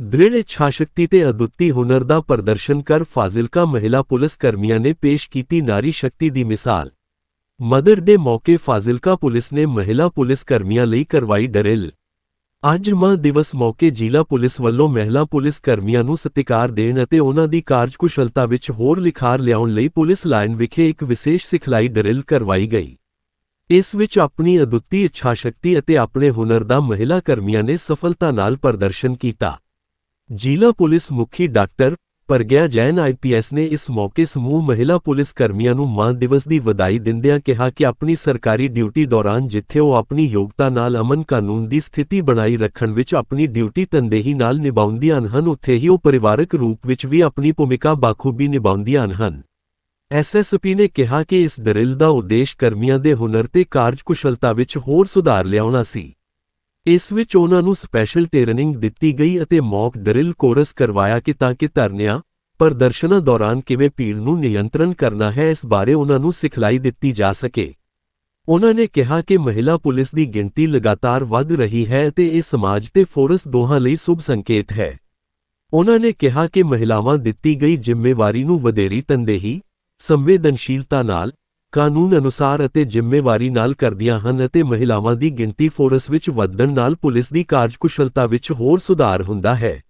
ਦ੍ਰਿੜ ਇੱਛਾਸ਼ਕਤੀ ਤੇ ਅਦੁੱਤੀ ਹੁਨਰ ਦਾ ਪ੍ਰਦਰਸ਼ਨ ਕਰ ਫਾਜ਼ਿਲਕਾ ਮਹਿਲਾ ਪੁਲਿਸ ਕਰਮੀਆਂ ਨੇ ਪੇਸ਼ ਕੀਤੀ ਨਾਰੀ ਸ਼ਕਤੀ ਦੀ ਮਿਸਾਲ ਮਦਰ ਡੇ ਮੌਕੇ ਫਾਜ਼ਿਲਕਾ ਪੁਲਿਸ ਨੇ ਮਹਿਲਾ ਪੁਲਿਸ ਕਰਮੀਆਂ ਲਈ ਕਰਵਾਈ ਡਰਿਲ ਅੱਜ ਮਾਂ ਦਿਵਸ ਮੌਕੇ ਜ਼ਿਲ੍ਹਾ ਪੁਲਿਸ ਵੱਲੋਂ ਮਹਿਲਾ ਪੁਲਿਸ ਕਰਮੀਆਂ ਨੂੰ ਸਤਿਕਾਰ ਦੇਣ ਅਤੇ ਉਹਨਾਂ ਦੀ ਕਾਰਜਕੁਸ਼ਲਤਾ ਵਿੱਚ ਹੋਰ ਲਿਖਾਰ ਲਿਆਉਣ ਲਈ ਪੁਲਿਸ ਲਾਈਨ ਵਿਖੇ ਇੱਕ ਵਿਸ਼ੇਸ਼ ਸਿਖਲਾਈ ਡਰਿਲ ਕਰਵਾਈ ਗਈ। ਇਸ ਵਿੱਚ ਆਪਣੀ ਅਦੁੱਤੀ ਇੱਛਾ ਸ਼ਕਤੀ ਅਤੇ ਆਪਣੇ ਹੁਨਰ ਦਾ ਮਹਿਲਾ ਕਰਮੀਆਂ ਨੇ ਸਫਲਤਾ ਨਾਲ ਪ੍ਰਦਰਸ਼ਨ ਕੀਤਾ। ਜ਼ਿਲ੍ਹਾ ਪੁਲਿਸ ਮੁਖੀ ਡਾਕਟਰ ਪ੍ਰਗਿਆ ਜੈਨ ਆਈਪੀਐਸ ਨੇ ਇਸ ਮੌਕੇ ਸਮੂਹ ਮਹਿਲਾ ਪੁਲਿਸ ਕਰਮੀਆਂ ਨੂੰ ਮਾਂ ਦਿਵਸ ਦੀ ਵਧਾਈ ਦਿੰਦਿਆਂ ਕਿਹਾ ਕਿ ਆਪਣੀ ਸਰਕਾਰੀ ਡਿਊਟੀ ਦੌਰਾਨ ਜਿੱਥੇ ਉਹ ਆਪਣੀ ਯੋਗਤਾ ਨਾਲ ਅਮਨ ਕਾਨੂੰਨ ਦੀ ਸਥਿਤੀ ਬਣਾਈ ਰੱਖਣ ਵਿੱਚ ਆਪਣੀ ਡਿਊਟੀ ਤਨਦੇਹੀ ਨਾਲ ਨਿਭਾਉਂਦੀਆਂ ਹਨ, ਉੱਥੇ ਹੀ ਉਹ ਪਰਿਵਾਰਕ ਰੂਪ ਵਿੱਚ ਵੀ ਆਪਣੀ ਭੂਮਿਕਾ ਬਾਖੂਬੀ ਨਿਭਾਉਂਦੀਆਂ ਹਨ। ਐਸਐਸਪੀ ਨੇ ਕਿਹਾ ਕਿ ਇਸ ਦਰਿਲ ਦਾ ਉਦੇਸ਼ ਕਰਮੀਆਂ ਦੇ ਹੁਨਰ ਤੇ ਕਾਰਜਕੁਸ਼ਲਤਾ ਵਿੱਚ ਹੋਰ ਸੁਧਾਰ ਲਿਆਉਣਾ ਸੀ। ਇਸ ਵਿੱਚ ਉਹਨਾਂ ਨੂੰ ਸਪੈਸ਼ਲ ਟ੍ਰੇਨਿੰਗ ਦਿੱਤੀ ਗਈ ਅਤੇ ਮੌਕ ਡਰਿਲ ਕੋਰਸ ਕਰਵਾਇਆ ਕਿ ਤਾਂ ਕਿ ਧਰਨਿਆਂ, ਪ੍ਰਦਰਸ਼ਨਾਂ ਦੌਰਾਨ ਕਿਵੇਂ ਭੀੜ ਨੂੰ ਨਿਯੰਤਰਣ ਕਰਨਾ ਹੈ ਇਸ ਬਾਰੇ ਉਹਨਾਂ ਨੂੰ ਸਿਖਲਾਈ ਦਿੱਤੀ ਜਾ ਸਕੇ। ਉਹਨਾਂ ਨੇ ਕਿਹਾ ਕਿ ਮਹਿਲਾ ਪੁਲਿਸ ਦੀ ਗਿਣਤੀ ਲਗਾਤਾਰ ਵੱਧ ਰਹੀ ਹੈ ਅਤੇ ਇਹ ਸਮਾਜ ਤੇ ਫੋਰਸ ਦੋਹਾਂ ਲਈ ਸ਼ੁਭ ਸੰਕੇਤ ਹੈ। ਉਹਨਾਂ ਨੇ ਕਿਹਾ ਕਿ ਮਹਿਲਾਵਾਂ ਦਿੱਤੀ ਗਈ ਜ਼ਿੰਮੇਵਾਰੀ ਨੂੰ ਵਧੇਰੀ ਤਨਦੇਹੀ, ਸੰਵੇਦਨਸ਼ੀਲਤਾ ਨਾਲ ਕਾਨੂੰਨ ਅਨੁਸਾਰ ਅਤੇ ਜ਼ਿੰਮੇਵਾਰੀ ਨਾਲ ਕਰਦੀਆਂ ਹਨ ਅਤੇ ਮਹਿਲਾਵਾਂ ਦੀ ਗਿਣਤੀ ਫੋਰਸ ਵਿੱਚ ਵਧਣ ਨਾਲ ਪੁਲਿਸ ਦੀ ਕਾਰਜਕੁਸ਼ਲਤਾ ਵਿੱਚ ਹੋਰ ਸੁਧਾਰ ਹੁੰਦਾ ਹੈ।